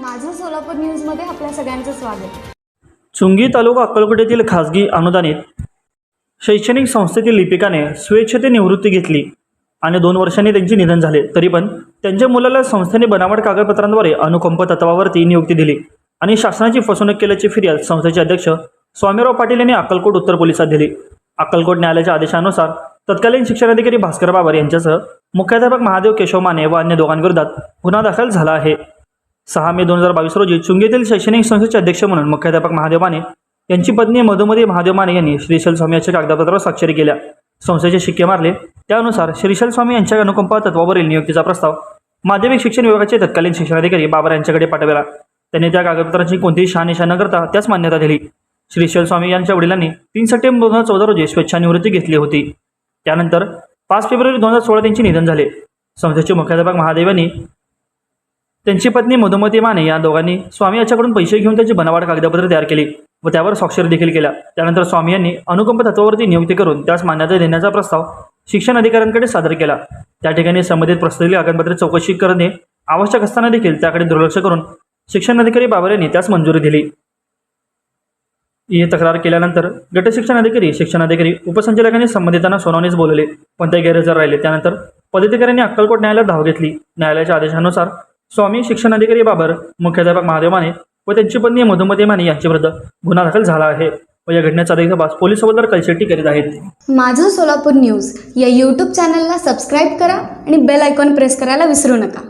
माझं सोलापूर न्यूजमध्ये आपल्या सगळ्यांचं स्वागत. चुंगी तालुका अक्कलकोटेतील खासगी अनुदानित शैक्षणिक संस्थेतील लिपिकाने स्वेच्छेने निवृत्ती घेतली आणि दोन वर्षांनी त्यांचे निधन झाले. तरी पण त्यांच्या मुलाला संस्थेने बनावट कागदपत्रांद्वारे अनुकंप तत्वावरती नियुक्ती दिली आणि शासनाची फसवणूक केल्याची फिर्याद संस्थेचे अध्यक्ष स्वामीराव पाटील यांनी अक्कलकोट उत्तर पोलिसात दिली. अक्कलकोट न्यायालयाच्या आदेशानुसार तत्कालीन शिक्षणाधिकारी भास्कर बाबर यांच्यासह मुख्याध्यापक महादेव केशव माने व अन्य दोघांविरोधात गुन्हा दाखल झाला आहे. सहा मे दोन हजार बावीस रोजी चुंगीतील शैक्षणिक संस्थेचे अध्यक्ष म्हणून मुख्याध्यापक महादेव माने यांची पत्नी मधुमती महादेव माने यांनी श्रीशैल स्वामी यांच्या कागदपत्रावर स्वाक्षरी केल्या. संस्थेचे शिक्के मारले. त्यानुसार श्रीशैल स्वामी यांच्या अनुकंपा तत्वावरील नियुक्तीचा प्रस्ताव माध्यमिक शिक्षण विभागाचे तत्कालीन शिक्षणाधिकारी बाबर यांच्याकडे पाठवला. त्यांनी त्या कागदपत्रांची कोणतीही शहानिशा न करता त्यास मान्यता दिली. श्रीशैल स्वामी यांच्या वडिलांनी तीन सप्टेंबर दोन हजार चौदा रोजी स्वेच्छानिवृत्ती घेतली होती. त्यानंतर पाच फेब्रुवारी दोन हजार सोळा त्यांचे निधन झाले. संस्थेचे मुख्याध्यापक महादेव यांनी त्यांची पत्नी मधुमती माने या दोघांनी स्वामी याच्याकडून पैसे घेऊन त्याची बनावट कागदपत्र तयार केली व त्यावर स्वाक्षरी देखील केल्या. त्यानंतर स्वामी यांनी अनुकंप तत्वावरती नियुक्ती करून त्यास मान्यता देण्याचा प्रस्ताव शिक्षण अधिकाऱ्यांकडे सादर केला. त्या ठिकाणी संबंधित प्रस्तावित कागदपत्रे चौकशी करणे आवश्यक असताना देखील त्याकडे दुर्लक्ष करून शिक्षण अधिकारी बाबर यांनी त्यास मंजुरी दिली. ही तक्रार केल्यानंतर गट शिक्षण अधिकारी शिक्षण अधिकारी उपसंचालकांनी संबंधितांना सोनावणीच बोलवले. पण ते गैरहजर राहिले. त्यानंतर पदाधिकाऱ्यांनी अक्कलकोट न्यायालयात धाव घेतली. न्यायालयाच्या आदेशानुसार स्वामी शिक्षण अधिकारी बाबर मुख्याध्यापक महादेव माने व त्यांची पत्नी मधुमती माने यांच्याविरुद्ध गुन्हा दाखल झाला आहे व या घटनेचा अधिक तपास पोलीस हवालदार कलशेट्टी करीत आहेत. माझं सोलापूर न्यूज या यूट्यूब चॅनलला सबस्क्राईब करा आणि बेल आयकॉन प्रेस करायला विसरू नका.